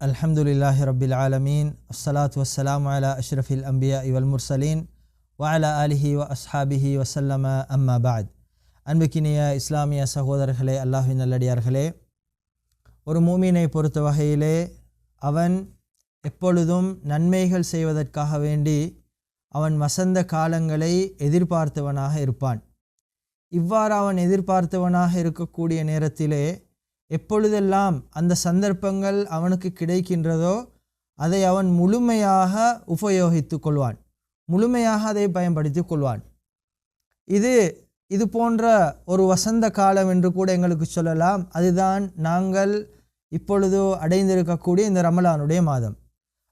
الحمد لله رب العالمين والصلاة والسلام على أشرف الأنبياء والمرسلين وعلى آله وأصحابه وسلم أما بعد அன்புக்கினிய இஸ்லாமிய சகோதரர்களே அல்லாஹின் நல்லடியார்களே ஒரு மூமினை பொறுத்த வகையிலே அவன் எப்பொழுதும் நன்மைகள் செய்வதற்காக வேண்டி அவன் வசந்த காலங்களை எதிர்பார்த்தவனாக இருப்பான் இவ்வாறு அவன் எதிர்பார்த்தவனாக இருக்கக்கூடிய நேரத்திலே எப்பொழுதெல்லாம் அந்த சந்தர்ப்பங்கள் அவனுக்கு கிடைக்கின்றதோ அதை அவன் முழுமையாக உபயோகித்து கொள்வான். முழுமையாக அதை பயன்படுத்தி கொள்வான். இது இது போன்ற ஒரு வசந்த காலம் என்று கூட எங்களுக்கு சொல்லலாம். அதுதான் நாங்கள் இப்பொழுது அடைந்திருக்கக்கூடிய இந்த ரமலானுடைய மாதம்.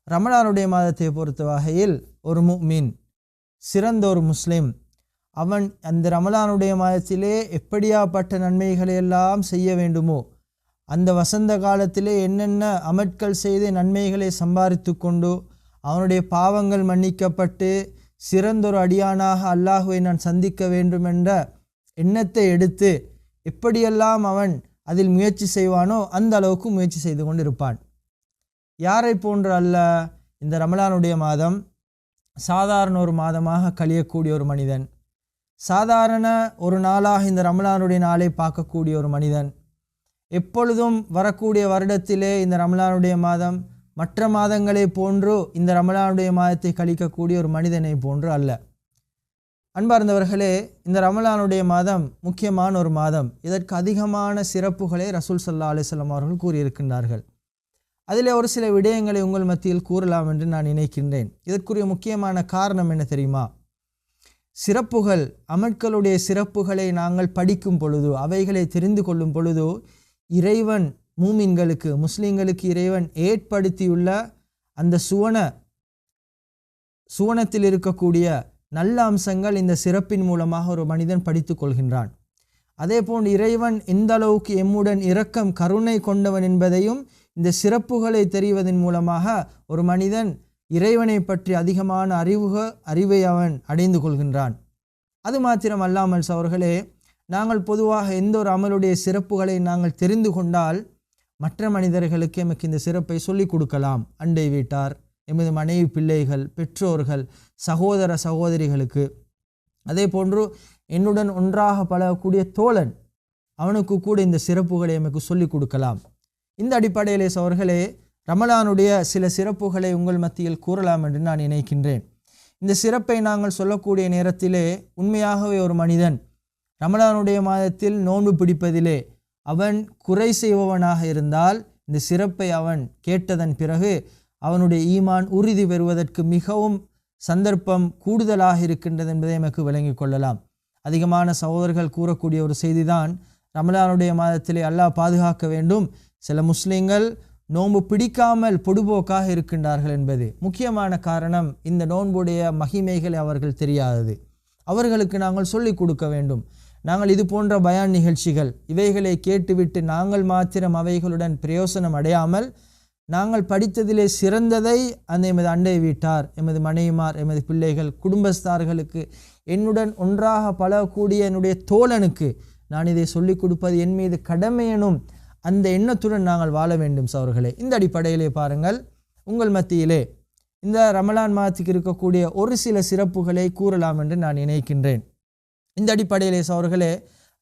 ரமலானுடைய மாதத்தை பொறுத்த வகையில் ஒரு மீன் சிறந்த ஒரு முஸ்லீம் அவன் அந்த ரமலானுடைய மாதத்திலே எப்படியாப்பட்ட நன்மைகளை எல்லாம் செய்ய வேண்டுமோ அந்த வசந்த காலத்திலே என்னென்ன அமட்கள் செய்து நன்மைகளை சம்பாதித்து கொண்டு அவனுடைய பாவங்கள் மன்னிக்கப்பட்டு சிறந்தொரு அடியானாக அல்லாஹுவை நான் சந்திக்க வேண்டும் என்ற எண்ணத்தை எடுத்து எப்படியெல்லாம் அவன் அதில் முயற்சி செய்வானோ அந்த அளவுக்கு முயற்சி செய்து கொண்டிருப்பான். யாரை போன்று அல்ல இந்த ரமலானுடைய மாதம் சாதாரண ஒரு மாதமாக கழியக்கூடிய ஒரு மனிதன். சாதாரண ஒரு நாளாக இந்த ரமலானுடைய நாளை பார்க்கக்கூடிய ஒரு மனிதன். எப்பொழுதும் வரக்கூடிய வருடத்திலே இந்த ரமலானுடைய மாதம் மற்ற மாதங்களை போன்று இந்த ரமலானுடைய மாதத்தை கழிக்கக்கூடிய ஒரு மனிதனை போன்று அல்ல. அன்பார்ந்தவர்களே இந்த ரமலானுடைய மாதம் முக்கியமான ஒரு மாதம். இதற்கு அதிகமான சிறப்புகளை ரசூல் சல்லா அலிஸ்லாம் அவர்கள் கூறியிருக்கின்றார்கள். அதில் ஒரு சில விடயங்களை உங்கள் மத்தியில் கூறலாம் என்று நான் நினைக்கின்றேன். இதற்குரிய முக்கியமான காரணம் என்ன தெரியுமா? சிறப்புகள் அமட்களுடைய சிறப்புகளை நாங்கள் படிக்கும் பொழுது அவைகளை தெரிந்து கொள்ளும் பொழுது இறைவன் மூமின்களுக்கு முஸ்லீம்களுக்கு இறைவன் ஏற்படுத்தியுள்ள அந்த சுவன சுவனத்தில் இருக்கக்கூடிய நல்ல அம்சங்கள் இந்த சிறப்பின் மூலமாக ஒரு மனிதன் படித்து கொள்கின்றான். அதே போன்று இறைவன் எந்த அளவுக்கு எம்முடன் இரக்கம் கருணை கொண்டவன் என்பதையும் இந்த சிறப்புகளை தெரிவதன் மூலமாக ஒரு மனிதன் இறைவனை பற்றி அதிகமான அறிவுக அறிவை அவன் அடைந்து கொள்கின்றான். அது மாத்திரம் அல்லாமல் சவர்களே நாங்கள் பொதுவாக எந்த ஒரு அமலுடைய சிறப்புகளை நாங்கள் தெரிந்து கொண்டால் மற்ற மனிதர்களுக்கு எமக்கு இந்த சிறப்பை சொல்லிக் கொடுக்கலாம். அண்டை வீட்டார் எமது மனைவி பிள்ளைகள் பெற்றோர்கள் சகோதர சகோதரிகளுக்கு. அதே போன்று என்னுடன் ஒன்றாக பழகக்கூடிய தோழன் அவனுக்கு கூட இந்த சிறப்புகளை எமக்கு சொல்லிக் கொடுக்கலாம். இந்த அடிப்படையிலே அவர்களே ரமலானுடைய சில சிறப்புகளை உங்கள் மத்தியில் கூறலாம் என்று நான் நினைக்கின்றேன். இந்த சிறப்பை நாங்கள் சொல்லக்கூடிய நேரத்திலே உண்மையாகவே ஒரு மனிதன் ரமலானுடைய மாதத்தில் நோன்பு பிடிப்பதிலே அவன் குறை செய்பவனாக இருந்தால் இந்த சிறப்பை அவன் கேட்டதன் பிறகு அவனுடைய ஈமான் உறுதி பெறுவதற்கு மிகவும் சந்தர்ப்பம் கூடுதலாக இருக்கின்றது என்பதை நமக்கு விளங்கிக் கொள்ளலாம். அதிகமான சகோதரர்கள் கூறக்கூடிய ஒரு செய்திதான் ரமலானுடைய மாதத்திலே அல்லாஹ் பாதுகாக்க வேண்டும். சில முஸ்லீம்கள் நோன்பு பிடிக்காமல் பொடுபோக்காக இருக்கின்றார்கள் என்பது முக்கியமான காரணம் இந்த நோன்புடைய மகிமைகளை அவர்கள் தெரியாதது. அவர்களுக்கு நாங்கள் சொல்லிக் கொடுக்க வேண்டும். நாங்கள் இது போன்ற பயான் நிகழ்ச்சிகள் இவைகளை கேட்டுவிட்டு நாங்கள் மாத்திரம் அவைகளுடன் பிரயோசனம் அடையாமல் நாங்கள் படித்ததிலே சிறந்ததை அந்த எமது அண்டை வீட்டார் எமது மனைவிமார் எமது பிள்ளைகள் குடும்பஸ்தார்களுக்கு என்னுடன் ஒன்றாக பழகக்கூடிய என்னுடைய தோழனுக்கு நான் இதை சொல்லிக் கொடுப்பது என் மீது கடமையனும் அந்த எண்ணத்துடன் நாங்கள் வாழ வேண்டும் சவர்களே இந்த அடிப்படையிலே பாருங்கள். உங்கள் மத்தியிலே இந்த ரமலான் மாதத்துக்கு இருக்கக்கூடிய ஒரு சில சிறப்புகளை கூறலாம் என்று நான் நினைக்கின்றேன். இந்த அடிப்படையிலே சோர்களே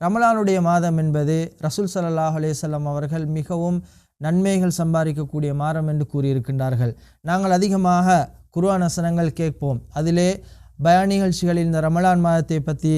ரமலானுடைய மாதம் என்பது ரசூல் சல்லாஹ் அலேசல்லாம் அவர்கள் மிகவும் நன்மைகள் சம்பாதிக்கக்கூடிய மாதம் என்று கூறியிருக்கின்றார்கள். நாங்கள் அதிகமாக குருவானசனங்கள் கேட்போம். அதிலே பயா நிகழ்ச்சிகளில் இந்த ரமலான் மாதத்தை பற்றி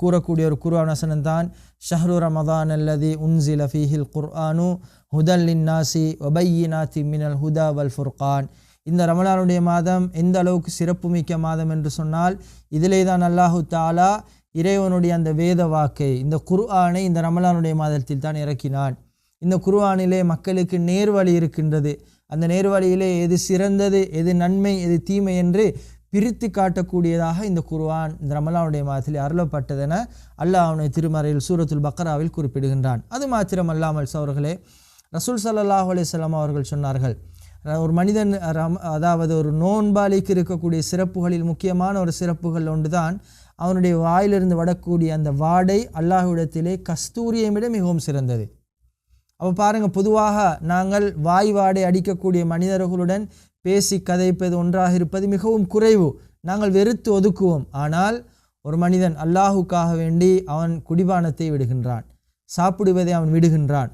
கூறக்கூடிய ஒரு குருவானசனம் தான் ஷஹ்ரு ரமதான் அல்லதி உன்சில ஃபீஹில் குர்ஆனு ஹுதல்லின் நாசி ஒபையினாத்தி மினல் ஹுதா வல் ஃபுர்கான். இந்த ரமலானுடைய மாதம் எந்த அளவுக்கு சிறப்புமிக்க மாதம் என்று சொன்னால் இதிலே தான் அல்லாஹு தாலா இறைவனுடைய அந்த வேத வாக்கை இந்த குர்ஆனை இந்த ரமலானுடைய மாதத்தில் தான் இறக்கினான். இந்த குர்ஆனிலே மக்களுக்கு நேர்வழி இருக்கின்றது. அந்த நேர்வழியிலே எது சிறந்தது எது நன்மை எது தீமை என்று பிரித்து காட்டக்கூடியதாக இந்த குர்ஆன் இந்த ரமலானுடைய மாதத்தில் அருளப்பட்டதென அல்லாஹ் அவனுடைய திருமறையில் சூரத்துல் பக்கராவில் குறிப்பிடுகின்றான். அது மாத்திரம் அல்லாமல் அவர்களே ரசூல் சல்லாஹ் அலிசல்லாம் அவர்கள் சொன்னார்கள் ஒரு மனிதன் ரம் அதாவது ஒரு நோன்பாளிக்கு இருக்கக்கூடிய சிறப்புகளில் முக்கியமான ஒரு சிறப்புகள் ஒன்று தான் அவனுடைய வாயிலிருந்து வரக்கூடிய அந்த வாடை அல்லாஹுவிடத்திலே கஸ்தூரியை விட மிகவும் சிறந்தது. அப்போ பாருங்கள் பொதுவாக நாங்கள் வாய் வாடை அடிக்கக்கூடிய மனிதர்களுடன் பேசி கதைப்பது ஒன்றாக இருப்பது மிகவும் குறைவு. நாங்கள் வெறுத்து ஒதுக்குவோம். ஆனால் ஒரு மனிதன் அல்லாஹுக்காக வேண்டி அவன் குடிபானத்தை விடுகின்றான். சாப்பிடுவதை அவன் விடுகின்றான்.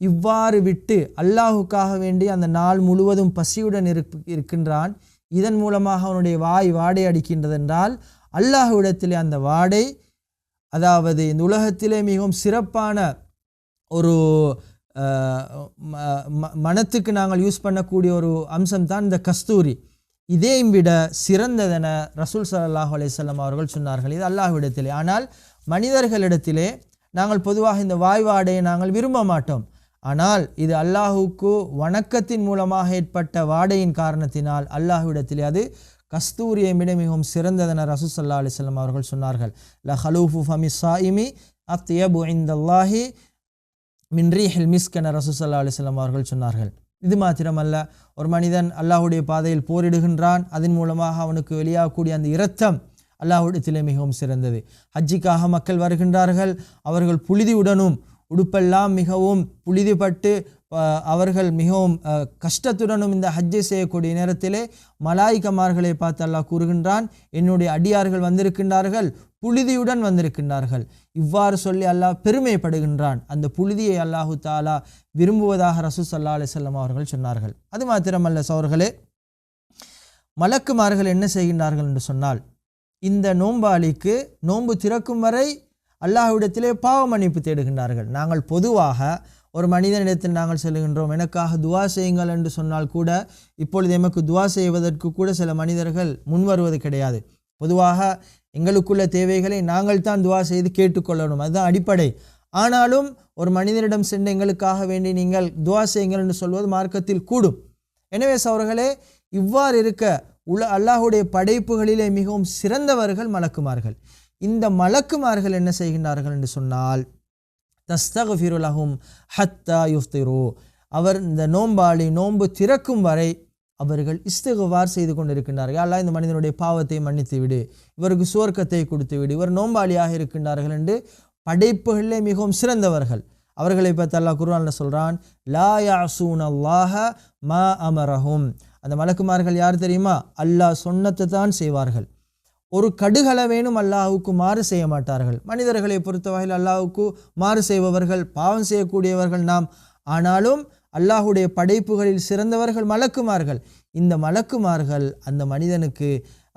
இவ்வாறு விட்டு அல்லாஹுக்காக வேண்டி அந்த நாள் முழுவதும் பசியுடன் இருப் இருக்கின்றான். இதன் மூலமாக அவனுடைய வாய் வாடை அடிக்கின்றதென்றால் அல்லாஹுவிடத்திலே அந்த வாடை அதாவது இந்த உலகத்திலே மிகவும் சிறப்பான ஒரு மனத்துக்கு நாங்கள் யூஸ் பண்ணக்கூடிய ஒரு அம்சம் தான் இந்த கஸ்தூரி. இதையும் விட சிறந்ததென ரசூல் சல்லாஹூ அலைஹி அவர்கள் சொன்னார்கள். இது அல்லாஹ்விடத்திலே. ஆனால் மனிதர்களிடத்திலே நாங்கள் பொதுவாக இந்த வாய்வாடையை நாங்கள் விரும்ப மாட்டோம். ஆனால் இது அல்லாஹுக்கு வணக்கத்தின் மூலமாக ஏற்பட்ட வாடையின் காரணத்தினால் அல்லாஹ்விடத்திலே அது கஸ்தூரியை விட மிகவும் சிறந்ததென ரசூல் ஸல்லல்லாஹு அலைஹி வஸல்லம் அவர்கள் சொன்னார்கள். ல ஹலூஃபு ஃபமி சாயிமி அத்யபு இந்தல்லாஹி மின்ரி ஹில் மிஸ்கன ரசூசல்லா அலிஸ்லாம் அவர்கள் சொன்னார்கள். இது மாத்திரமல்ல ஒரு மனிதன் அல்லாஹ்வுடைய பாதையில் போரிடுகின்றான் அதன் மூலமாக அவனுக்கு வெளியாகக்கூடிய அந்த இரத்தம் அல்லாஹ்விடத்திலே மிகவும் சிறந்தது. ஹஜ்ஜிக்காக மக்கள் வருகின்றார்கள் அவர்கள் புழுதியுடனும் உடுப்பெல்லாம் மிகவும் புழுதிப்பட்டு அவர்கள் மிகவும் கஷ்டத்துடனும் இந்த ஹஜ்ஜை செய்யக்கூடிய நேரத்திலே மலாய்க்கமார்களை பார்த்து அல்லாஹ் கூறுகின்றான் என்னுடைய அடியார்கள் வந்திருக்கின்றார்கள் புழுதியுடன் வந்திருக்கின்றார்கள். இவ்வாறு சொல்லி அல்லாஹ் பெருமைப்படுகின்றான். அந்த புழுதியை அல்லாஹு தாலா விரும்புவதாக ரசூ சல்லா அலிசல்லாம் அவர்கள் சொன்னார்கள். அது மாத்திரமல்ல சோர்களே மலக்குமார்கள் என்ன செய்கின்றார்கள் என்று சொன்னால் இந்த நோம்பாளிக்கு நோன்பு திறக்கும் வரை அல்லாஹ்விடத்திலே பாவ மன்னிப்பு தேடுகின்றார்கள். நாங்கள் பொதுவாக ஒரு மனிதனிடத்தில் நாங்கள் செல்கின்றோம் எனக்காக துவா செய்யுங்கள் என்று சொன்னால் கூட இப்பொழுது எமக்கு துவா செய்வதற்கு கூட சில மனிதர்கள் முன்வருவது கிடையாது. பொதுவாக எங்களுக்குள்ள தேவைகளை நாங்கள் தான் துவா செய்து கேட்டுக்கொள்ளணும் அதுதான் அடிப்படை. ஆனாலும் ஒரு மனிதனிடம் சென்று எங்களுக்காக வேண்டி நீங்கள் துவா செய்யுங்கள் என்று சொல்வது மார்க்கத்தில் கூடும். எனவே சவர்களே இவ்வாறு இருக்க உல அல்லாஹுடைய படைப்புகளிலே மிகவும் சிறந்தவர்கள் மலக்குமார்கள். இந்த மலக்குமார்கள் என்ன செய்கின்றார்கள் என்று சொன்னால் தஸ்தகஃபிருலகும் ஹத்தா யுஃப்திரு. அவர் இந்த நோம்பாளி நோன்பு திறக்கும் வரை அவர்கள் இஸ்தகுவார் செய்து கொண்டிருக்கின்றார்கள். அல்லாஹ் இந்த மனிதனுடைய பாவத்தை மன்னித்து விடு இவருக்கு சுவர்க்கத்தை கொடுத்து விடு இவர் நோம்பாளியாக இருக்கின்றார்கள் என்று படைப்புகளிலே மிகவும் சிறந்தவர்கள். அவர்களை பார்த்து அல்லாஹ் குர்ஆன்ல சொல்கிறான் லா யாசூன் அல்லாஹ மா அமரஹும். அந்த மலக்குமார்கள் யார் தெரியுமா? அல்லாஹ் சொன்னத்தை தான் செய்வார்கள். ஒரு கடுகளவேனும் அல்லாஹுக்கு மாறு செய்ய மாட்டார்கள். மனிதர்களை பொறுத்தவரையில் அல்லாஹுக்கு மாறு செய்பவர்கள் பாவம் செய்யக்கூடியவர்கள் நாம். ஆனாலும் அல்லாஹுடைய படைப்புகளில் சிறந்தவர்கள் மலக்குமார்கள். இந்த மலக்குமார்கள் அந்த மனிதனுக்கு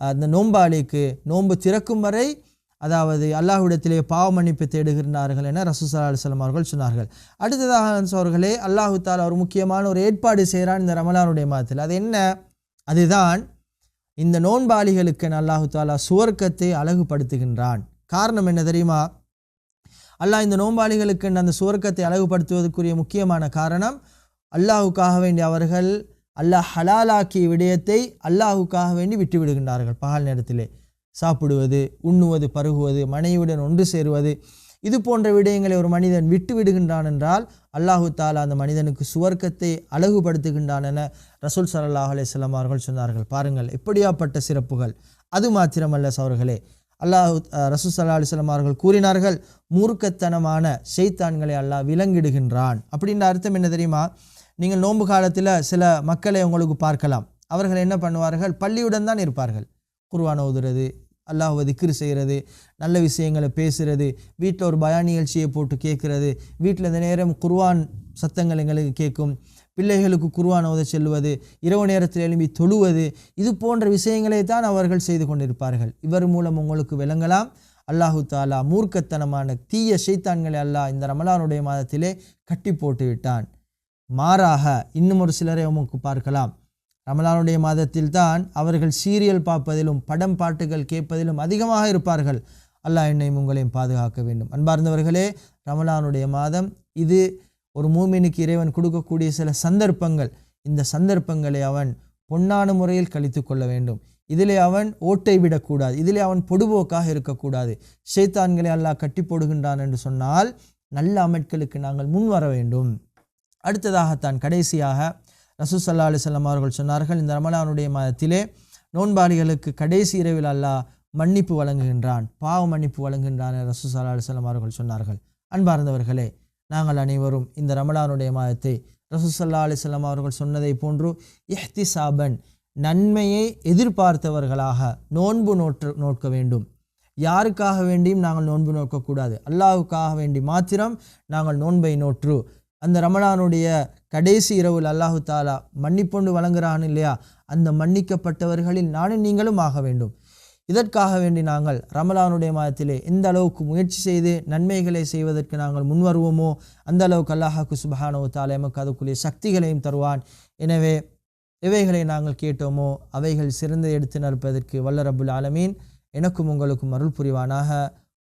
அந்த நோம்பாளிக்கு நோன்பு திறக்கும் வரை அதாவது அல்லாஹ்விடத்திலே பாவ மன்னிப்பு தேடுகின்றார்கள் என ரசூசல்லா அலுவலம் அவர்கள் சொன்னார்கள். அடுத்ததாக அவர்களே அல்லாஹு தால் ஒரு முக்கியமான ஒரு ஏற்பாடு செய்கிறான் இந்த ரமலானுடைய மாதத்தில். அது என்ன? அதுதான் இந்த நோன்பாளிகளுக்கு அல்லாஹு தாலா சுவர்க்கத்தை அழகுபடுத்துகின்றான். காரணம் என்ன தெரியுமா? அல்லாஹ் இந்த நோன்பாளிகளுக்கு அந்த சுவர்க்கத்தை அழகுபடுத்துவதற்குரிய முக்கியமான காரணம் அல்லாஹுக்காக வேண்டி அவர்கள் அல்லாஹ் ஹலாலாக்கிய விடயத்தை அல்லாஹுக்காக வேண்டி விட்டு விடுகின்றார்கள் பகல் நேரத்திலே சாப்பிடுவது உண்ணுவது பருகுவது மனைவியுடன் ஒன்று சேருவது இது போன்ற விடயங்களை ஒரு மனிதன் விட்டு விடுகின்றான் என்றால் அல்லாஹு தாலா அந்த மனிதனுக்கு சுவர்க்கத்தை அழகுபடுத்துகின்றான் என ரசூல் சல்லாஹ் அலிஸ்லாம் அவர்கள் சொன்னார்கள். பாருங்கள் எப்படியாப்பட்ட சிறப்புகள். அது மாத்திரமல்ல சவர்களே அல்லாஹு ரசூல் சல்லா அலிஸ்லாம் அவர்கள் கூறினார்கள் மூர்க்கத்தனமான செய்தான்களை அல்லாஹ் விலங்கிடுகின்றான். அப்படின்ற அர்த்தம் என்ன தெரியுமா? நீங்கள் நோன்பு காலத்தில் சில மக்களை உங்களுக்கு பார்க்கலாம். அவர்கள் என்ன பண்ணுவார்கள்? பள்ளியுடன் தான் இருப்பார்கள். குர்வான் ஓதுறது அல்லாஹுவை திக்ரு செய்கிறது நல்ல விஷயங்களை பேசுகிறது வீட்டில் ஒரு பயா நிகழ்ச்சியை போட்டு கேட்குறது வீட்டில் இந்த நேரம் குர்வான் சத்தங்கள் எங்களுக்கு கேட்கும் பிள்ளைகளுக்கு குர்வான் ஓத செல்வது இரவு நேரத்தில் எழும்பி தொழுவது இது போன்ற விஷயங்களை தான் அவர்கள் செய்து கொண்டிருப்பார்கள். இவர் மூலம் உங்களுக்கு விளங்கலாம். அல்லாஹு தாலா மூர்க்கத்தனமான தீய ஷைத்தான்களை அல்லாஹ் இந்த ரமலானுடைய மாதத்திலே கட்டி போட்டு விட்டான். மாறாக இன்னும் ஒரு சிலரை உமக்கு பார்க்கலாம். ரமலானுடைய மாதத்தில் தான் அவர்கள் சீரியல் பார்ப்பதிலும் படம் பாட்டுகள் கேட்பதிலும் அதிகமாக இருப்பார்கள். அல்லாஹ் என்னையும் உங்களையும் பாதுகாக்க வேண்டும். அன்பார்ந்தவர்களே ரமலானுடைய மாதம் இது ஒரு மூமினுக்கு இறைவன் கொடுக்கக்கூடிய சில சந்தர்ப்பங்கள். இந்த சந்தர்ப்பங்களை அவன் பொன்னான முறையில் கழித்து கொள்ள வேண்டும். இதிலே அவன் ஓட்டை விடக்கூடாது. இதிலே அவன் பொடுபோக்காக இருக்கக்கூடாது. ஷைத்தான்களை அல்லாஹ் கட்டி போடுகின்றான் என்று சொன்னால் நல்ல அமட்களுக்கு நாங்கள் முன் வர வேண்டும். அடுத்ததாகத்தான் கடைசியாக ரசூசல்லா அலிசல்லாம் அவர்கள் சொன்னார்கள் இந்த ரமலானுடைய மாதத்திலே நோன்பாளிகளுக்கு கடைசி இரவில் அல்லாஹ் மன்னிப்பு வழங்குகின்றான் பாவ மன்னிப்பு வழங்குகின்றான் ரசூசல்லா அலிசல்லாம் அவர்கள் சொன்னார்கள். அன்பார்ந்தவர்களே நாங்கள் அனைவரும் இந்த ரமலானுடைய மாதத்தை ரசூசல்லா அலிஸ்லாம் அவர்கள் சொன்னதை போன்று இஹ்திசாபன் நன்மையை எதிர்பார்த்தவர்களாக நோன்பு நோற்று நோக்க வேண்டும். யாருக்காக வேண்டியும் நாங்கள் நோன்பு நோக்கக்கூடாது. அல்லாவுக்காக வேண்டி மாத்திரம் நாங்கள் நோன்பை நோற்று. அந்த ரமணானுடைய கடைசி இரவில் அல்லாஹு தாலா மன்னிப்பொண்டு வழங்குகிறான் இல்லையா? அந்த மன்னிக்கப்பட்டவர்களில் நானும் நீங்களும் ஆக வேண்டும். இதற்காக வேண்டி நாங்கள் ரமலானுடைய மாதத்திலே எந்த அளவுக்கு முயற்சி செய்து நன்மைகளை செய்வதற்கு நாங்கள் முன்வருவோமோ அந்த அளவுக்கு அல்லாஹாக்கு சுபஹானவு தாலா எமக்கு அதுக்குரிய சக்திகளையும் தருவான். எனவே இவைகளை நாங்கள் கேட்டோமோ அவைகள் சிறந்த எடுத்து நடப்பதற்கு வல்ல ரபுல் ஆலமீன் எனக்கும் உங்களுக்கும் அருள் புரிவானாக.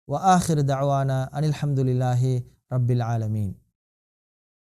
வ ஆஹிர் தவானா அனில் ஹம்துலில்லாஹி ரப்பில் ஆலமீன்.